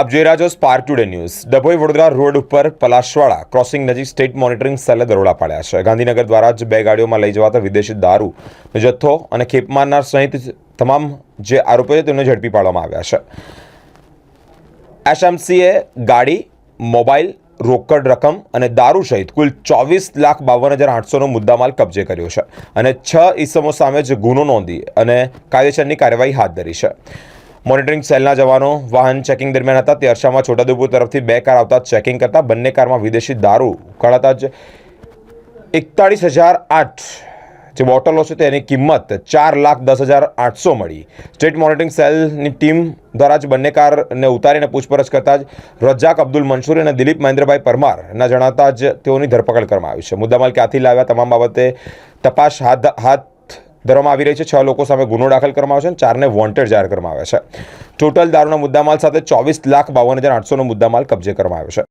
આપ જોઈ રહ્યા છો spark today news Dabhoi Vadodara road ઉપર પલાશવાડા ક્રોસિંગ નજીક સ્ટેટ મોનિટરિંગ સેલે દરોડા પાડ્યા છે. ગાંધીનગર દ્વારા જ બે ગાડીઓમાં લઈ જવાતા વિદેશી દારૂ, જથ્થો અને ખેપ મારનાર સહિત તમામ જે આરોપીઓ છે તેમને ઝડપી પાડવામાં આવ્યા છે. એસએમસીએ ગાડી, મોબાઈલ, રોકડ રકમ અને દારૂ સહિત કુલ ચોવીસ લાખ બાવન હજાર આઠસોનો મુદ્દામાલ કબજે કર્યો છે અને છ ઈસમો સામે જ ગુનો નોંધી અને કાયદેસરની કાર્યવાહી હાથ ધરી છે. મોનિટરિંગ સેલના જવાનો વાહન ચેકિંગ દરમિયાન હતા. તે અરસામાં છોટાઉદેપુર તરફથી બે કાર આવતા ચેકિંગ કરતા બંને કારમાં વિદેશી દારૂ કળાતા જ એકતાળીસ હજાર આઠ જે બોટલો છે તેની કિંમત ચાર લાખ દસ હજાર આઠસો મળી. સ્ટેટ મોનિટરિંગ સેલની ટીમ દ્વારા જ બંને કારને ઉતારીને પૂછપરછ કરતા જ રજાક અબ્દુલ મંસૂર અને દિલીપ મહેન્દ્રભાઈ પરમારના જણાતા જ તેઓની ધરપકડ કરવામાં આવી છે. મુદ્દામાલ ક્યાંથી લાવ્યા? તમામ બાબતે તપાસ હાથ હાથ ધરવામાં આવી રહી છે. છ લોકો સામે ગુનો દાખલ કરવામાં આવ્યો છે ચારને વોન્ટેડ જાહેર કરવામાં આવ્યા છે. ટોટલ દારૂના મુદ્દામાલ સાથે ચોવીસ લાખ બાવન હજાર આઠસોનો મુદ્દામાલ કબજે કરવામાં આવ્યો છે.